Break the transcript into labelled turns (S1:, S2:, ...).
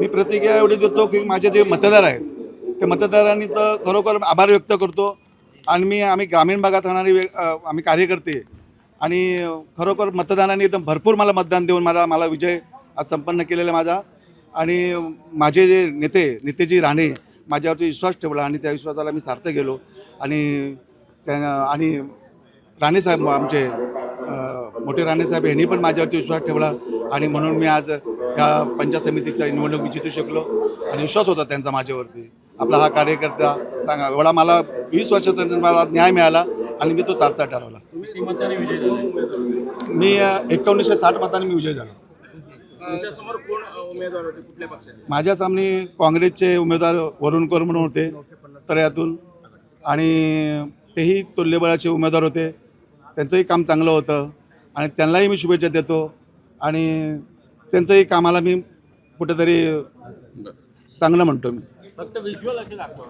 S1: मी प्रतिक्रिया एवढी देतो की माझे जे मतदार आहेत ते मतदारांचं खरोखर आभार व्यक्त करतो. आणि मी आम्ही ग्रामीण भागात राहणारी व्य आम्ही कार्यकर्ते. आणि खरोखर मतदानाने एकदम भरपूर मला मतदान देऊन मला मला विजय आज संपन्न केलेला माझा. आणि माझे जे नेते नेतेजी राणे माझ्यावरती विश्वास ठेवला आणि त्या विश्वासाला मी सार्थ गेलो. आणि त्या आणि राणेसाहेब आमचे मोठे राणेसाहेब यांनी पण माझ्यावरती विश्वास ठेवला. आणि म्हणून मी आज या पंचायत समितीच्या निवडणूक मी जितू शकलो आणि विश्वास होता त्यांचा माझ्यावरती. आपला हा कार्यकर्ता चांगला एवढा मला वीस वर्षाचा मला न्याय मिळाला आणि मी तो सार्थ ठरवला. मी एकोणीसशे साठ मतांनी मी विजय झालो. माझ्या सामने काँग्रेसचे उमेदवार वरुणकर म्हणून होते तळ्यातून. आणि तेही तुल्यबळाचे उमेदवार होते. त्यांचंही काम चांगलं होतं. आणि त्यांनाही मी शुभेच्छा देतो. आणि त्यांचंही कामाला मी कुठेतरी चांगलं म्हणतो मी.
S2: फक्त विज्युअल असे दाखवा.